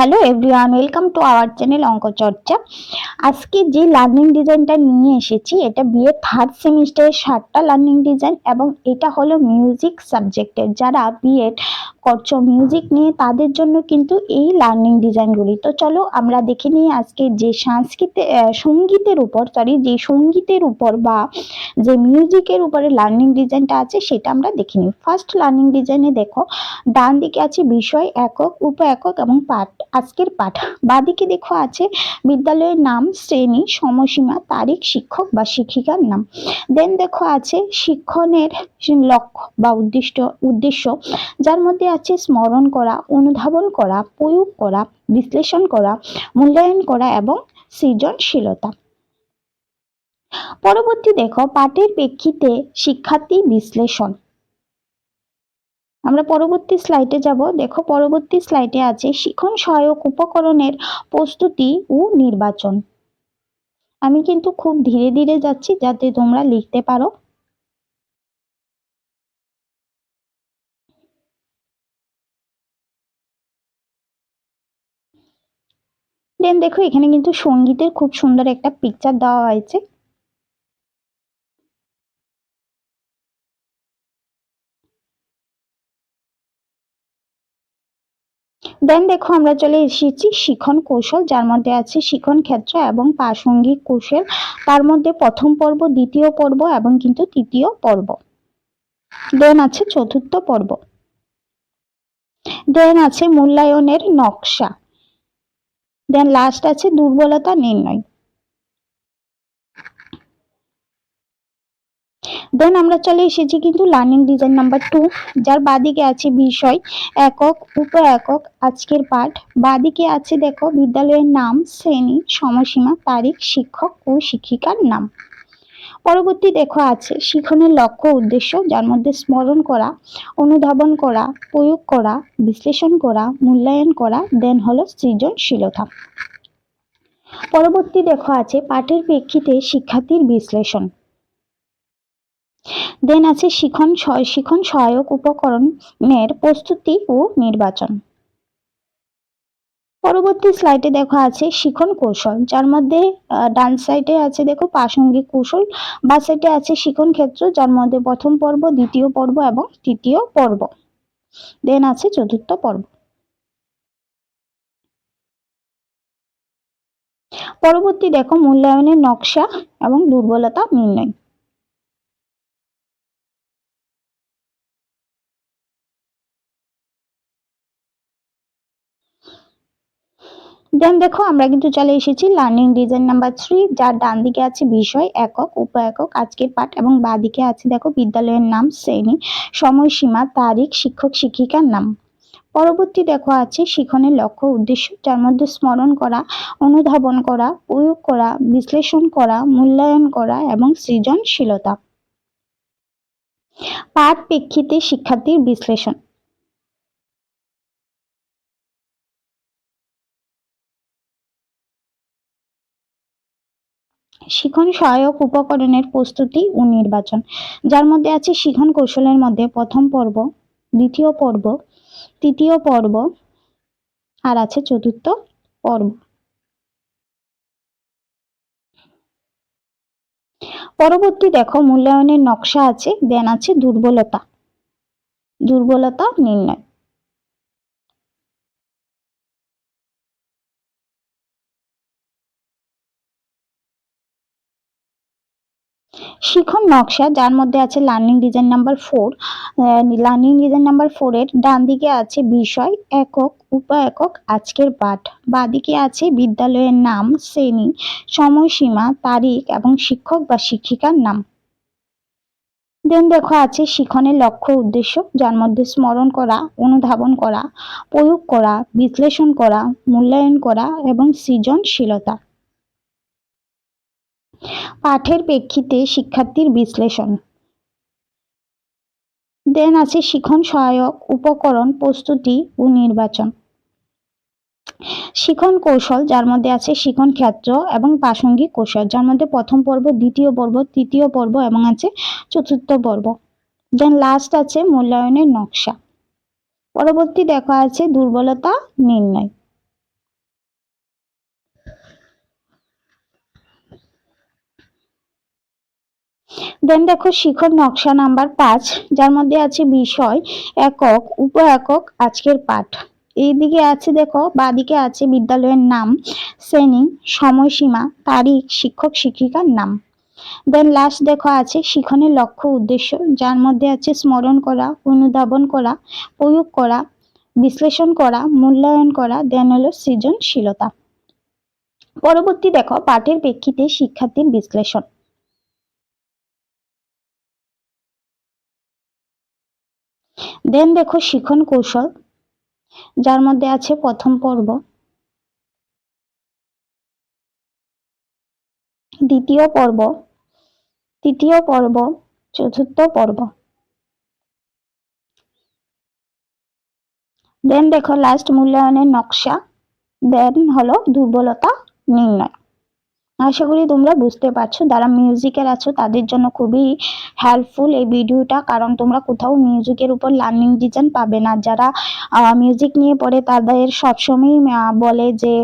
Hello everyone welcome to our channel অঙ্ক চর্চা আজকে যে লার্নিং ডিজাইনটা নিয়ে এসেছি, এটা বিএ থার্ড সেমিস্টারের সাতটা লার্নিং ডিজাইন এবং এটা হলো মিউজিক সাবজেক্টের যারা বিএড করছ মিউজিক নিয়ে, তাদের জন্য কিন্তু এই লার্নিং ডিজাইনগুলি তো চলো আমরা দেখে নিই আজকে যে সংস্কৃতে সঙ্গীতের উপর সরি যে সঙ্গীতের উপর বা যে মিউজিকের উপরে লার্নিং ডিজাইনটা আছে, সেটা আমরা দেখে নিই। ফার্স্ট লার্নিং ডিজাইনে দেখো, ডান দিকে আছে বিষয় একক, উপ একক এবং পাঠ। আজকের পাঠ। বাদিকে দেখো আছে বিদ্যালয়ের নাম, শ্রেণি, সময়সীমা, তারিখ, শিক্ষক বা শিক্ষিকার নাম। দেন দেখো আছে শিক্ষণের লক্ষ্য বা উদ্দিষ্ট, উদ্দেশ্য, যার মধ্যে আছে স্মরণ করা, অনুধাবন করা, প্রয়োগ করা, বিশ্লেষণ করা, মূল্যায়ন করা এবং সৃজনশীলতা। পরবর্তী দেখো পাঠের প্রেক্ষিতে শিক্ষার্থী বিশ্লেষণ। আমরা পরবর্তী স্লাইডে যাব। দেখো, পরবর্তী স্লাইডে আছে, শিখন সহায়ক উপকরণের প্রস্তুতি ও নির্বাচন। আমি কিন্তু খুব ধীরে ধীরে যাচ্ছি, যাতে তোমরা লিখতে পারো। দেন দেখো, এখানে কিন্তু সঙ্গীতের খুব সুন্দর একটা পিকচার দেওয়া হয়েছে। দেন দেখো আমরা চলে এসেছি শিখন কৌশল, যার মধ্যে আছে শিখন ক্ষেত্র এবং প্রাসঙ্গিক কৌশল। তার মধ্যে প্রথম পর্ব, দ্বিতীয় পর্ব এবং কিন্তু তৃতীয় পর্ব। দেন আছে চতুর্থ পর্ব। দেন আছে মূল্যায়নের নকশা। দেন লাস্ট আছে দুর্বলতা নির্ণয়। দেন আমরা চলে এসেছি কিন্তু লার্নিং ডিজাইন নাম্বার টু যার বাদিকে আছে বিষয়, একক, উপ একক, আজকের পাঠ। বাদিকে আছে দেখো বিদ্যালয়ের নাম, শ্রেণি, সময়সীমা, তারিখ, শিক্ষক ও শিক্ষিকার নাম। পরবর্তী দেখো আছে শিখনের লক্ষ্য উদ্দেশ্য, যার মধ্যে স্মরণ করা, অনুধাবন করা, প্রয়োগ করা, বিশ্লেষণ করা, মূল্যায়ন করা দেন হলো সৃজনশীলতা। পরবর্তী দেখো আছে পাঠের প্রেক্ষিতে শিক্ষার্থীর বিশ্লেষণ। দেন আছে শিখন শিখন সহায়ক উপকরণের প্রস্তুতি ও নির্বাচন। পরবর্তী স্লাইডে দেখো আছে শিখন কৌশল, যার মধ্যে ডান সাইডে আছে দেখো প্রাসঙ্গিক কৌশল, বা সাইডে আছে শিখন ক্ষেত্র, যার মধ্যে প্রথম পর্ব, দ্বিতীয় পর্ব এবং তৃতীয় পর্ব। দেন আছে চতুর্থ পর্ব। পরবর্তী দেখো মূল্যায়নের নকশা এবং দুর্বলতা নির্ণয়। দেন দেখো, আমরা কিন্তু চলে এসেছি লার্নিং ডিজাইন নাম্বার থ্রি যার ডান দিকে আছে বিষয়, একক উপ একক আজকের পাঠ, এবং বা দিকে আছে দেখো বিদ্যালয়ের নাম, শ্রেণি, সময়সীমা, তারিখ, শিক্ষক, শিক্ষিকার নাম। পরবর্তী দেখো আছে শিখনের লক্ষ্য, উদ্দেশ্য, যার মধ্যে স্মরণ করা, অনুধাবন করা, প্রয়োগ করা, বিশ্লেষণ করা, মূল্যায়ন করা, এবং সৃজনশীলতা। পাঠ প্রেক্ষিতে শিক্ষার্থীর বিশ্লেষণ। শিখন সহায়ক উপকরণের প্রস্তুতি ও নির্বাচন, যার মধ্যে আছে শিখন কৌশলের মধ্যে প্রথম পর্ব, দ্বিতীয় পর্ব, তৃতীয় পর্ব, আর আছে চতুর্থ পর্ব। পরবর্তী দেখো, মূল্যায়নের নকশা আছে, দেন আছে দুর্বলতা। দুর্বলতা নির্ণয়। শিখন নকশা, যার মধ্যে আছে learning design number four learning design number ফোরের ডান দিকে আছে বিষয়, একক উপ একক আজকের পাঠ। বাদিকে আছে বিদ্যালয়ের নাম, শ্রেণি, সময়সীমা, তারিখ এবং শিক্ষক বা শিক্ষিকার নাম। দেন দেখো আছে শিখনের লক্ষ্য উদ্দেশ্য, যার মধ্যে স্মরণ করা, অনুধাবন করা, প্রয়োগ করা, বিশ্লেষণ করা, মূল্যায়ন করা এবং সৃজনশীলতা। পাঠের প্রেক্ষিতে শিক্ষার্থীর বিশ্লেষণ। দেন আছে শিখন সহায়ক উপকরণ প্রস্তুতি ও নির্বাচন। শিখন কৌশল, যার মধ্যে আছে শিখন ক্ষেত্র এবং প্রাসঙ্গিক কৌশল, যার মধ্যে প্রথম পর্ব, দ্বিতীয় পর্ব, তৃতীয় পর্ব এবং আছে চতুর্থ পর্ব। দেন লাস্ট আছে মূল্যায়নের নকশা। পরবর্তী দেখা আছে দুর্বলতা নির্ণয়। দেন দেখো শিখর নকশা নাম্বার পাঁচ, যার মধ্যে আছে বিষয়, একক উপ একক আজকের পাঠ। এইদিকে আছে দেখো, বাদিকে আছে বিদ্যালয়ের নাম, শ্রেণি, সময়সীমা, তারিখ, শিক্ষক, শিক্ষিকার নাম। দেন লাস্ট দেখো আছে শিখনের লক্ষ্য, উদ্দেশ্য, যার মধ্যে আছে স্মরণ করা, অনুধাবন করা, প্রয়োগ করা, বিশ্লেষণ করা, মূল্যায়ন করা দেন হলো সৃজনশীলতা। পরবর্তী দেখো, পাঠের প্রেক্ষিতে শিক্ষার্থীর বিশ্লেষণ। দেন দেখো শিখন কৌশল, যার মধ্যে আছে প্রথম পর্ব। দ্বিতীয় পর্ব, তৃতীয় পর্ব, চতুর্থ পর্ব। দেন দেখো লাস্ট মূল্যায়নের নকশা, দেন হলো দুর্বলতা নির্ণয়। আশা করি তোমরা বুঝতে পারছ। যারা মিউজিকের আছো, তাদের জন্য খুবই হেল্পফুল এই ভিডিওটা কারণ তোমরা কোথাও মিউজিকের উপর লার্নিং ডিজাইন পাবে না। যারা মিউজিক নিয়ে পড়ে, তাদের সবসময়ই বলে যে,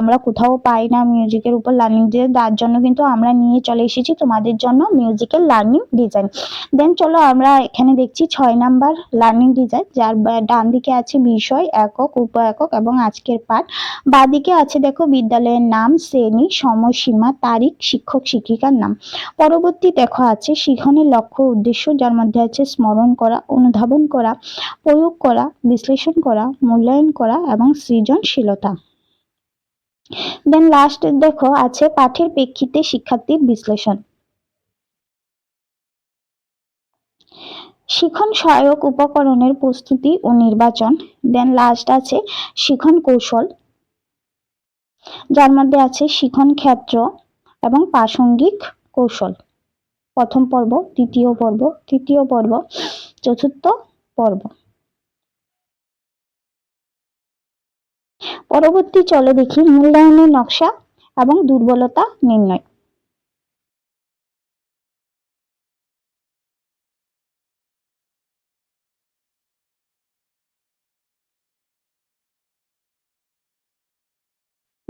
আমরা কোথাও পাই না মিউজিকের উপর লার্নিং ডিজাইন তার জন্য কিন্তু আমরা নিয়ে চলে এসেছি তোমাদের জন্য মিউজিক্যাল লার্নিং ডিজাইন দেন চলো আমরা এখানে দেখছি ছয় নাম্বার লার্নিং ডিজাইন যার ডান দিকে আছে বিষয়, একক, উপ একক এবং আজকের পাঠ। বাদিকে আছে দেখো বিদ্যালয়ের নাম, শ্রেণি সময়সীমা সীমা, তারিখ, শিক্ষক, শিক্ষিকার নাম। পরবর্তী দেখো আছে শিখনের লক্ষ্য উদ্দেশ্য, যার মধ্যে আছে স্মরণ করা, অনুধাবন করা, প্রয়োগ করা, বিশ্লেষণ করা, মূল্যায়ন করা এবং সৃজনশীলতা। দেন লাস্ট দেখো, আছে পাঠের প্রেক্ষিতে শিক্ষার্থীর বিশ্লেষণ। শিখন সহায়ক উপকরণের প্রস্তুতি ও নির্বাচন। দেন লাস্ট আছে শিখন কৌশল। যার মধ্যে আছে শিখন ক্ষেত্র এবং প্রাসঙ্গিক কৌশল। প্রথম পর্ব, দ্বিতীয় পর্ব, তৃতীয় পর্ব, চতুর্থ পর্ব। পরবর্তী চলে দেখি মূল্যায়নের নকশা এবং দুর্বলতা নির্ণয়।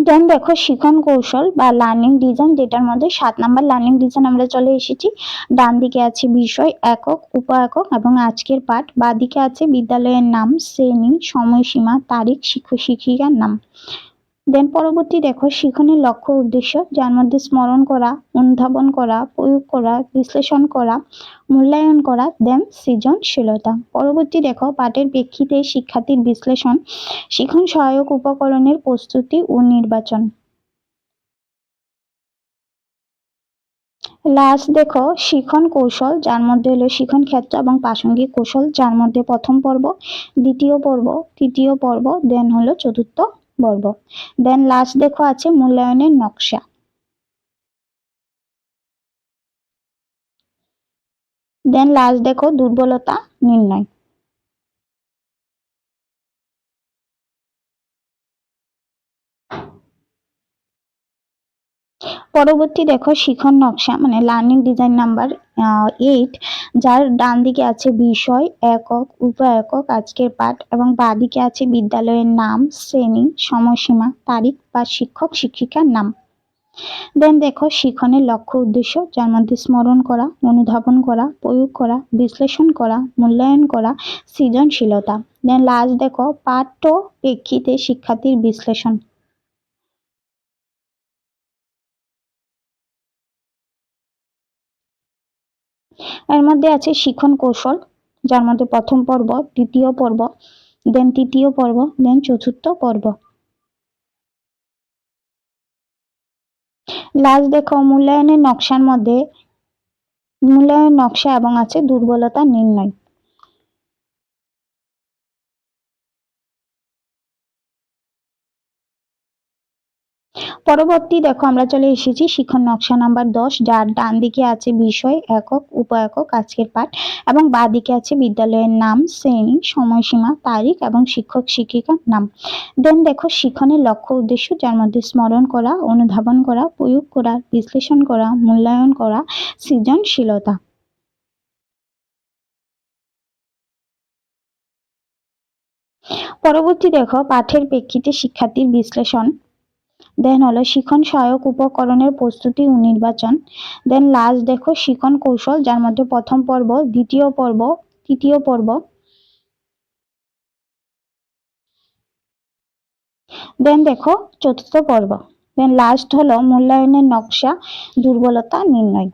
দেন দেখো শিখন কৌশল বা লার্নিং ডিজাইন যেটার মধ্যে সাত নাম্বার লার্নিং ডিজাইন আমরা চলে এসেছি। ডান দিকে আছে বিষয়, একক উপ একক এবং আজকের পাঠ। বা দিকে আছে বিদ্যালয়ের নাম, শ্রেণি, সময়সীমা, তারিখ শিক্ষক শিক্ষিকার নাম। দেন পরবর্তী দেখো, শিখনের লক্ষ্য উদ্দেশ্য, যার মধ্যে স্মরণ করা, অনুধাবন করা, প্রয়োগ করা, বিশ্লেষণ করা, মূল্যায়ন করা দেন সৃজনশীলতা। পরবর্তী দেখো, পাঠের প্রেক্ষিতে শিক্ষার্থীর বিশ্লেষণ, শিখন সহায়ক উপকরণের প্রস্তুতি ও নির্বাচন। লাস্ট দেখো, শিখন কৌশল, যার মধ্যে হলো শিখন ক্ষেত্র এবং প্রাসঙ্গিক কৌশল, যার মধ্যে প্রথম পর্ব, দ্বিতীয় পর্ব, তৃতীয় পর্ব দেন হলো চতুর্থ পর্ব দেন লাস্ট দেখো আছে মূল্যায়নের নকশা। দেন লাস্ট দেখো দুর্বলতা নির্ণয়। পরবর্তী দেখো শিখন নকশা মানে লার্নিং ডিজাইন নাম্বার এইট যার ডান দিকে আছে বিষয়, একক উপ একক আজকের পাঠ, এবং বাঁ দিকে আছে বিদ্যালয়ের নাম, শ্রেণি, সময়সীমা, তারিখ বা শিক্ষক, শিক্ষিকার নাম। দেন দেখো শিখনের লক্ষ্য উদ্দেশ্য, যার মধ্যে স্মরণ করা, অনুধাবন করা, প্রয়োগ করা, বিশ্লেষণ করা, মূল্যায়ন করা, সৃজনশীলতা। দেন লাস্ট দেখো পাঠ্য প্রেক্ষিতে শিক্ষার্থীর বিশ্লেষণ। এর মধ্যে আছে শিখন কৌশল, যার মধ্যে প্রথম পর্ব, দ্বিতীয় পর্ব দেন তৃতীয় পর্ব দেন চতুর্থ পর্ব। লাস্ট দেখো, মূল্যায়নের নকশার মধ্যে মূল্যায়ন নকশা এবং আছে দুর্বলতা নির্ণয়। পরবর্তী, দেখো আমরা চলে এসেছি শিক্ষণ নকশা নাম্বার দশ, যার ডান দিকে আছে বিষয়, একক উপ একক আজকের পাঠ, এবং বাঁ দিকে আছে বিদ্যালয়ের নাম, শ্রেণি, সময়সীমা, তারিখ, এবং শিক্ষক শিক্ষিকার নাম। দেন দেখো শিক্ষণের লক্ষ্য উদ্দেশ্য, যার মধ্যে স্মরণ করা, অনুধাবন করা, প্রয়োগ করা, বিশ্লেষণ করা, মূল্যায়ন করা, সৃজনশীলতা। পরবর্তী দেখো পাঠের প্রেক্ষিতে শিক্ষার্থীর বিশ্লেষণ। দেন হলো শিখন সহায়ক উপকরণের প্রস্তুতি ও নির্বাচন। দেন লাস্ট দেখো শিখন কৌশল, যার মধ্যে প্রথম পর্ব, দ্বিতীয় পর্ব, তৃতীয় পর্ব। দেন দেখো চতুর্থ পর্ব। দেন লাস্ট হলো মূল্যায়নের নকশা, দুর্বলতা নির্ণয়।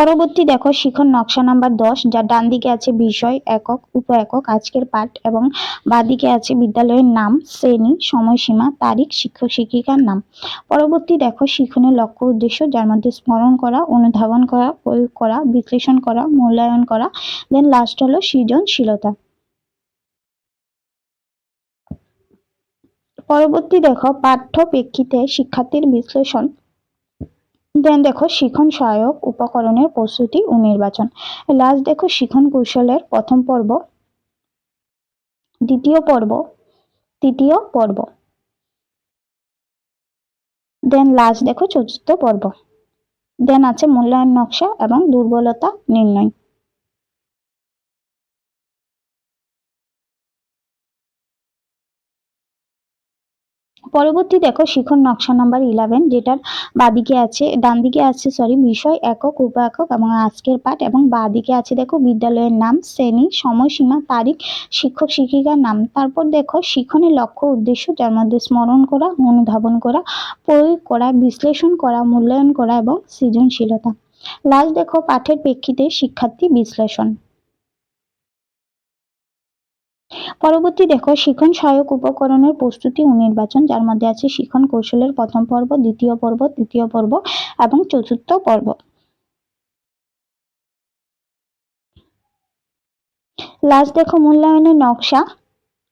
পরবর্তী দেখো, শিখন নকশা নাম্বার দশ যার ডান দিকে আছে বিষয়, একক উপ একক আজকের পাঠ, এবং দিকে আছে বিদ্যালয়ের নাম, শ্রেণি, সময়সীমা, তারিখ, শিক্ষক, শিক্ষিকার নাম। পরবর্তী দেখো, শিখনের লক্ষ্য উদ্দেশ্য, যার মধ্যে স্মরণ করা, অনুধাবন করা, প্রয়োগ করা, বিশ্লেষণ করা, মূল্যায়ন করা দেন লাস্ট হলো সৃজনশীলতা। পরবর্তী দেখো পাঠ্য প্রেক্ষিতে শিক্ষার্থীর বিশ্লেষণ। দেন দেখো শিখন সহায়ক উপকরণের প্রস্তুতি ও নির্বাচন। লাস্ট দেখো শিখন কৌশলের প্রথম পর্ব। দ্বিতীয় পর্ব। তৃতীয় পর্ব। দেন লাস্ট দেখো চতুর্থ পর্ব। দেন আছে মূল্যায়ন নকশা এবং দুর্বলতা নির্ণয়। পরবর্তী দেখো শিখন নকশা নাম্বার ইলেভেন যেটার বাদিকে আছে ডান দিকে আছে সরি বিষয় একক উপ একক এবং আজকের পাঠ এবং বাদিকে আছে দেখো বিদ্যালয়ের নাম, শ্রেণি, সময়সীমা, তারিখ, শিক্ষক শিক্ষিকার নাম। তারপর দেখো শিখনের লক্ষ্য উদ্দেশ্য, যার মধ্যে স্মরণ করা, অনুধাবন করা, প্রয়োগ করা, বিশ্লেষণ করা, মূল্যায়ন করা এবং সৃজনশীলতা। লাস্ট দেখো পাঠের প্রেক্ষিতে শিক্ষার্থী বিশ্লেষণ। পরবর্তী দেখো, শিখন সহায়ক উপকরণের প্রস্তুতি ও নির্বাচন, যার মধ্যে আছে শিখন কৌশলের প্রথম পর্ব, দ্বিতীয় পর্ব, তৃতীয় পর্ব এবং চতুর্থ পর্ব। লাস্ট দেখো, মূল্যায়নের নকশা,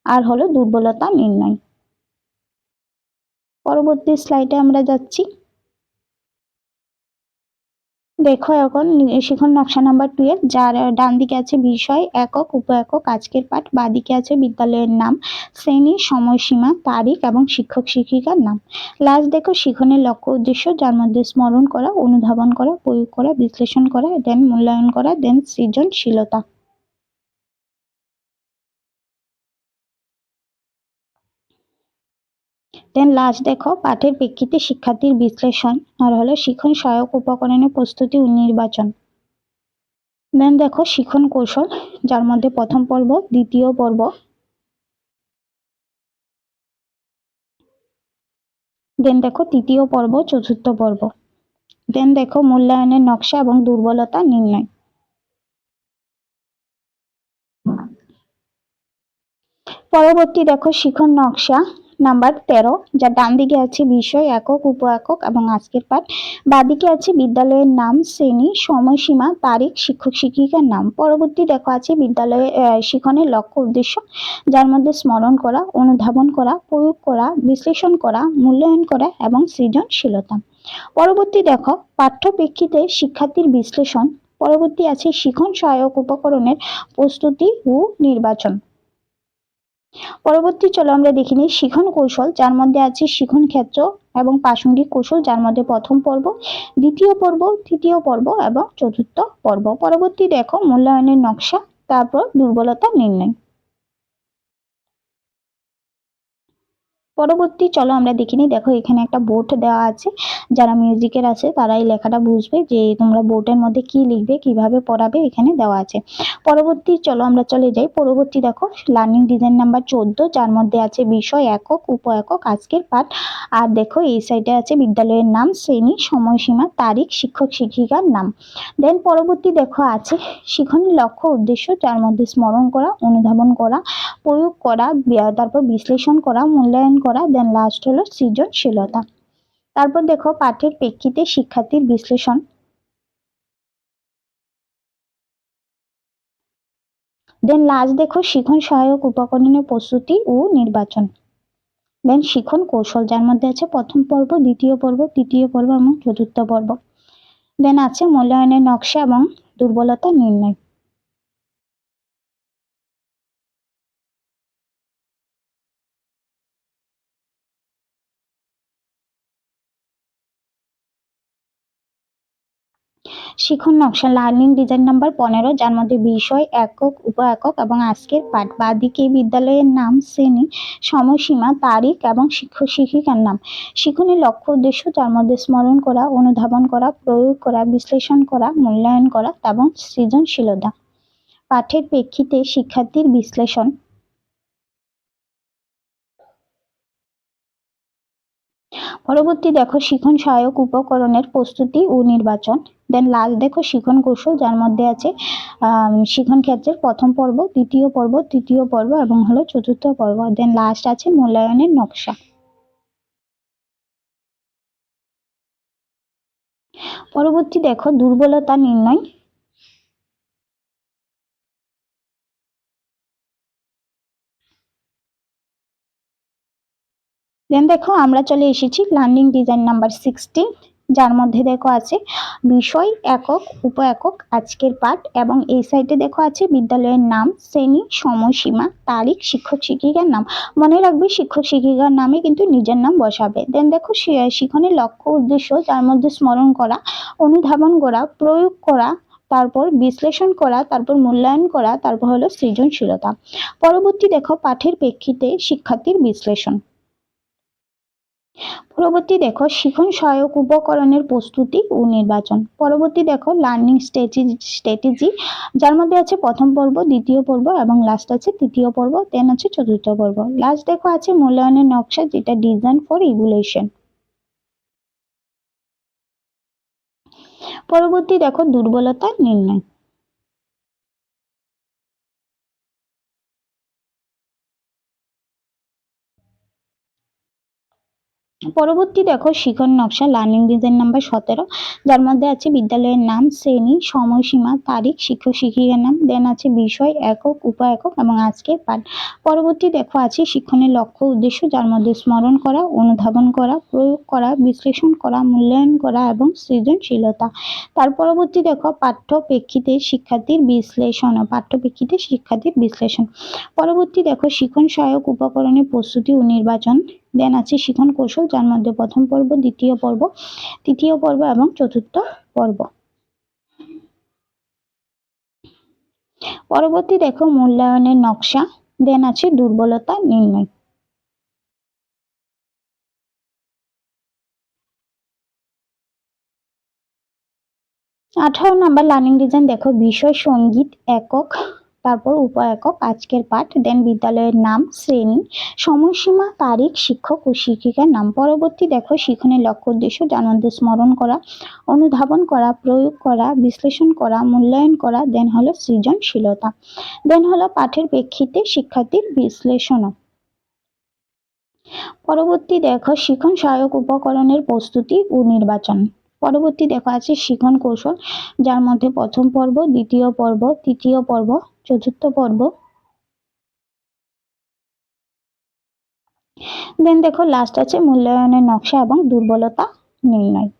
আর হলো দুর্বলতা নির্ণয়। পরবর্তী স্লাইডে আমরা যাচ্ছি। দেখো এখন শিখন নকশা নাম্বার টুয়েলভ যার ডান দিকে আছে বিষয়, একক উপ একক আজকের পাঠ বা দিকে আছে বিদ্যালয়ের নাম, শ্রেণি, সময়সীমা, তারিখ এবং শিক্ষক, শিক্ষিকার নাম। লাস্ট দেখো, শিখনের লক্ষ্য, উদ্দেশ্য, যার মধ্যে স্মরণ করা, অনুধাবন করা, প্রয়োগ করা, বিশ্লেষণ করা দেন মূল্যায়ন করা দেন সৃজনশীলতা। দেন লাস্ট দেখো, পাঠের প্রেক্ষিতে শিক্ষার্থীর বিশ্লেষণ, আর হলো শিখন সহায়ক উপকরণের প্রস্তুতি ও নির্বাচন। দেন দেখো শিখন কৌশল, যার মধ্যে প্রথম পর্ব, দ্বিতীয় পর্ব। দেন দেখো তৃতীয় পর্ব, চতুর্থ পর্ব। দেন দেখো মূল্যায়নের নকশা এবং দুর্বলতা নির্ণয়। পরবর্তী দেখো শিখন নকশা নাম্বার তেরো যার ডান দিকে আছে বিষয় একক, উপ একক এবং আজকের পাঠ। বাদিকে আছে বিদ্যালয়ের নাম, শ্রেণি, সময়সীমা, তারিখ, শিক্ষক শিক্ষিকার নাম। পরবর্তী দেখো আছে বিদ্যালয়ে শিখনের লক্ষ্য উদ্দেশ্য, যার মধ্যে স্মরণ করা, অনুধাবন করা, প্রয়োগ করা, বিশ্লেষণ করা, মূল্যায়ন করা এবং সৃজনশীলতা। পরবর্তী দেখো, পাঠ্যপ্রেক্ষিতে শিক্ষার্থীর বিশ্লেষণ। পরবর্তী আছে শিখন সহায়ক উপকরণের প্রস্তুতি ও নির্বাচন। পরবর্তী চলো আমরা দেখি নিই শিখন কৌশল, যার মধ্যে আছে শিখন ক্ষেত্র এবং প্রাসঙ্গিক কৌশল, যার মধ্যে প্রথম পর্ব, দ্বিতীয় পর্ব, তৃতীয় পর্ব এবং চতুর্থ পর্ব। পরবর্তী দেখো মূল্যায়নের নকশা, তারপর দুর্বলতা নির্ণয়। পরবর্তী, চলো আমরা দেখিনি দেখো, এখানে একটা বোর্ড দেওয়া আছে। যারা মিউজিকের আছে তারা এই লেখাটা বুঝবে যে তোমরা বোর্ডের মধ্যে কি লিখবে, কীভাবে পড়াবে এখানে দেওয়া আছে। পরবর্তী, চলো আমরা চলে যাই। পরবর্তী দেখো লার্নিং ডিজাইন নাম্বার চোদ্দ, যার মধ্যে আছে বিষয় একক, উপ একক, আজকের পাঠ। আর দেখো, এই সাইডে আছে বিদ্যালয়ের নাম, শ্রেণি, সময়সীমা, তারিখ, শিক্ষক, শিক্ষিকার নাম। দেন পরবর্তী দেখো, আছে শিখনের লক্ষ্য, উদ্দেশ্য, যার মধ্যে স্মরণ করা, অনুধাবন করা, প্রয়োগ করা তারপর বিশ্লেষণ করা, মূল্যায়ন করা দেন লাস্ট হলো সৃজনশীলতা। তারপর দেখো পাঠের প্রেক্ষিতে শিক্ষার্থীর বিশ্লেষণ। দেন লাস্ট দেখো শিখন সহায়ক উপকরণের প্রস্তুতি ও নির্বাচন। দেন শিখন কৌশল, যার মধ্যে আছে প্রথম পর্ব, দ্বিতীয় পর্ব, তৃতীয় পর্ব এবং চতুর্থ পর্ব। দেন আছে মূল্যায়নের নকশা এবং দুর্বলতা নির্ণয়। শিখন নকশা লার্নিং ডিজাইন নাম্বার পনেরো যার মধ্যে বিষয় একক উপ একক এবং আজকের পাঠ। বাদিকে বিদ্যালয়ের নাম, শ্রেণি, সময়সীমা, তারিখ এবং শিক্ষক শিক্ষিকার নাম। শিখনের লক্ষ্য, উদ্দেশ্য যার মধ্যে স্মরণ করা, অনুধাবন করা, প্রয়োগ করা, বিশ্লেষণ করা, মূল্যায়ন করা এবং সৃজনশীলতা। পাঠের প্রেক্ষিতে শিক্ষার্থীর বিশ্লেষণ পরবর্তী দেখো শিখন সহায়ক উপকরণের প্রস্তুতি ও নির্বাচন। দেন লাস্ট দেখো শিখন কৌশল, যার মধ্যে আছে শিখন ক্ষেত্রের প্রথম পর্ব, দ্বিতীয় পর্ব, তৃতীয় পর্ব এবং হলো চতুর্থ পর্ব। দেন লাস্ট আছে মূল্যায়নের নকশা। পরবর্তী দেখো দুর্বলতা নির্ণয়। দেন দেখো, আমরা চলে এসেছি লার্নিং ডিজাইন নাম্বার সিক্সটি যার মধ্যে দেখো আছে বিষয় একক উপ একক আজকের পাঠ, এবং এই সাইডে দেখো আছে বিদ্যালয়ের নাম, শ্রেণি, সময়সীমা, তারিখ, শিক্ষক শিক্ষিকার নাম। মনে রাখবে শিক্ষক শিক্ষিকার নামে কিন্তু নিজের নাম বসাবে। দেন দেখো শিখনের লক্ষ্য উদ্দেশ্য, যার মধ্যে স্মরণ করা, অনুধাবন করা, প্রয়োগ করা, তারপর বিশ্লেষণ করা, তারপর মূল্যায়ন করা, তারপর হলো সৃজনশীলতা। পরবর্তী দেখো পাঠের প্রেক্ষিতে শিক্ষার্থীর বিশ্লেষণ। পরবর্তী দেখো, শিখন সহায়ক উপকরণের প্রস্তুতি ও নির্বাচন। পরবর্তী দেখো লার্নিং স্ট্র্যাটেজি যার মধ্যে আছে প্রথম পর্ব, দ্বিতীয় পর্ব এবং লাস্ট আছে তৃতীয় পর্ব দেন আছে চতুর্থ পর্ব। লাস্ট দেখো আছে মূল্যায়নের নকশা, যেটা ডিজাইন ফর ইভুলেশন পরবর্তী দেখো, দুর্বলতা নির্ণয়। পরবর্তী দেখো শিখন নকশা লার্নিং ডিজাইন নাম্বার সতেরো। যার মধ্যে আছে বিদ্যালয়ের নাম, শ্রেণি, সময়সীমা, তারিখ, শিক্ষক শিক্ষিকার নাম দেন আছে বিষয়, একক উপ একক এবং আজকের পাঠ। পরবর্তী দেখো আছে শিক্ষণের লক্ষ্য উদ্দেশ্য, যার মধ্যে স্মরণ করা, অনুধাবন করা, প্রয়োগ করা, বিশ্লেষণ করা, মূল্যায়ন করা এবং সৃজনশীলতা। তার পরবর্তী দেখো পাঠ্য প্রেক্ষিতে শিক্ষার্থীর বিশ্লেষণ পাঠ্য প্রেক্ষিতে শিক্ষার্থীর বিশ্লেষণ। পরবর্তী দেখো শিক্ষণ সহায়ক উপকরণের প্রস্তুতি ও নির্বাচন। দেন আছে শিখন কৌশল, যার মধ্যে প্রথম পর্ব, দ্বিতীয় পর্ব, তৃতীয় পর্ব এবং চতুর্থ পর্ব। পরবর্তী দেখো, মূল্যায়নের নকশা, দেন আছে দুর্বলতা নির্ণয়। আঠারো নাম্বার লার্নিং ডিজাইন দেখো, বিষয়, সংগীত, একক তারপর উপ একক আজকের পাঠ দেন বিদ্যালয়ের নাম, শ্রেণি, সময়সীমা, তারিখ, শিক্ষক ও শিক্ষিকার নাম। পরবর্তী দেখো, শিখনের লক্ষ্য, উদ্দেশ্য মধ্যে স্মরণ করা, অনুধাবন করা, প্রয়োগ করা, বিশ্লেষণ করা, মূল্যায়ন করা দেন হলো সৃজনশীলতা। দেন হলো পাঠের প্রেক্ষিতে শিক্ষার্থীর বিশ্লেষণ। পরবর্তী দেখো, শিখন সহায়ক উপকরণের প্রস্তুতি ও নির্বাচন। পরবর্তী দেখা আছে শিখন কৌশল, যার মধ্যে প্রথম পর্ব, দ্বিতীয় পর্ব, তৃতীয় পর্ব, চতুর্থ পর্ব। দেন দেখো লাস্ট আছে মূল্যায়নের নকশা এবং দুর্বলতা নির্ণয়।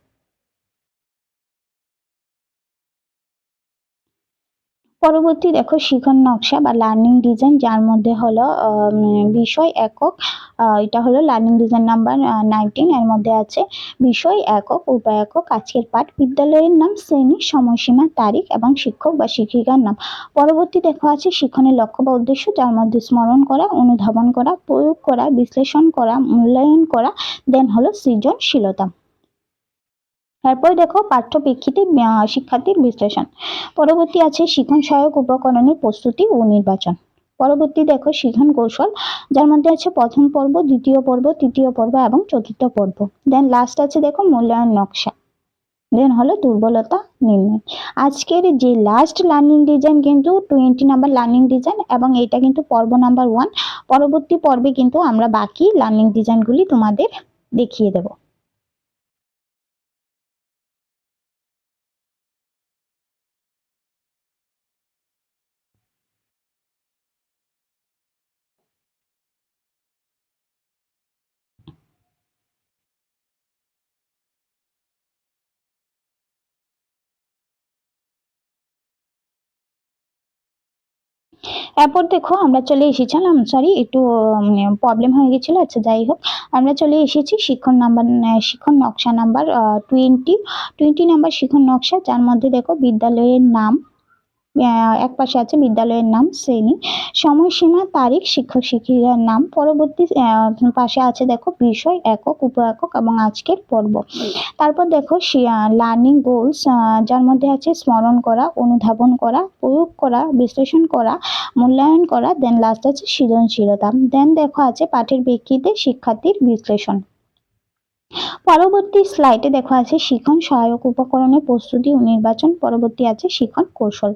পরবর্তী দেখো শিখন নকশা বা লার্নিং ডিজাইন যার মধ্যে হলো বিষয় একক এটা হলো লার্নিং ডিজাইন নাম্বার নাইনটিন এর মধ্যে আছে বিষয় একক, উপায় একক, আজকের পাঠ। বিদ্যালয়ের নাম, শ্রেণি, সময়সীমা, তারিখ এবং শিক্ষক বা শিক্ষিকার নাম। পরবর্তী দেখো আছে শিক্ষণের লক্ষ্য বা উদ্দেশ্য, যার মধ্যে স্মরণ করা, অনুধাবন করা, প্রয়োগ করা, বিশ্লেষণ করা, মূল্যায়ন করা দেন হলো সৃজনশীলতা। তারপর দেখো পাঠ্য প্রেক্ষিতে শিক্ষার্থীর বিশ্লেষণ। পরবর্তী আছে শিখন সহায়ক উপকরণের প্রস্তুতি ও নির্বাচন। পরবর্তী দেখো শিখন কৌশল, যার মধ্যে আছে প্রথম পর্ব, দ্বিতীয় পর্ব, তৃতীয় পর্ব এবং চতুর্থ পর্ব। দেন লাস্ট আছে দেখো মূল্যায়ন নকশা। দেন হলো দুর্বলতা নির্ণয়। আজকের যে লাস্ট লার্নিং ডিজাইন কিন্তু টোয়েন্টি নাম্বার লার্নিং ডিজাইন এবং এটা কিন্তু পর্ব নাম্বার ওয়ান পরবর্তী পর্বে কিন্তু আমরা বাকি লার্নিং ডিজাইনগুলি তোমাদের দেখিয়ে দেবো। এরপর দেখো আমরা চলে এসেছিলাম সরি একটু প্রবলেম হয়ে গেছিল আচ্ছা যাই হোক। আমরা চলে এসেছি শিক্ষণ নাম্বার শিক্ষণ নকশা নাম্বার টোয়েন্টি টোয়েন্টি নাম্বার শিক্ষণ নকশা, যার মধ্যে দেখো বিদ্যালয়ের নাম এক পাশে আছে বিদ্যালয়ের নাম শ্রেণি। সময়সীমা, তারিখ, শিক্ষক শিক্ষিকার নাম। পরবর্তী পাশে আছে দেখো বিষয়, একক উপ একক এবং আজকের পর্ব। তারপর দেখো লার্নিং গোলস যার মধ্যে আছে স্মরণ করা, অনুধাবন করা, প্রয়োগ করা, বিশ্লেষণ করা, মূল্যায়ন করা দেন লাস্ট আছে সৃজনশীলতা। দেন দেখো আছে পাঠের প্রেক্ষিতে শিক্ষার্থীর বিশ্লেষণ। পরবর্তী স্লাইডে দেখো আছে শিখন সহায়ক উপকরণের প্রস্তুতি ও নির্বাচন। পরবর্তী আছে শিখন কৌশল।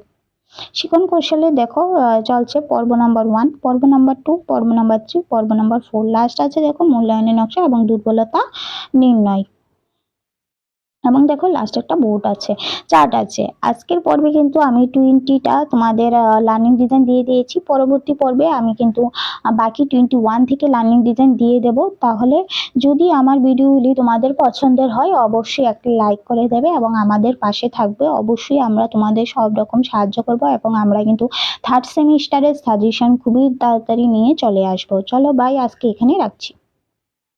শিখন কৌশলে দেখো চলছে পর্ব নাম্বার ওয়ান পর্ব নাম্বার টু পর্ব নাম্বার থ্রি পর্ব নাম্বার ফোর লাস্ট আছে দেখো, মূল্যায়নের নকশা এবং দুর্বলতা নির্ণয়। এবং দেখো লাস্ট একটা বোর্ড আছে চার্ট আছে। আজকের পর্বে কিন্তু আমি টোয়েন্টিটা তোমাদের লার্নিং ডিজাইন দিয়ে দিয়েছি। পরবর্তী পর্বে আমি কিন্তু বাকি টোয়েন্টি ওয়ান থেকে লার্নিং ডিজাইন দিয়ে দেব। তাহলে যদি আমার ভিডিওগুলি তোমাদের পছন্দের হয়, অবশ্যই একটা লাইক করে দেবে এবং আমাদের পাশে থাকবে। অবশ্যই আমরা তোমাদের সব রকম সাহায্য করব এবং আমরা কিন্তু থার্ড সেমিস্টারের সাজেশন খুবই তাড়াতাড়ি নিয়ে চলে আসব। চলো বাই আজকে এখানে রাখছি।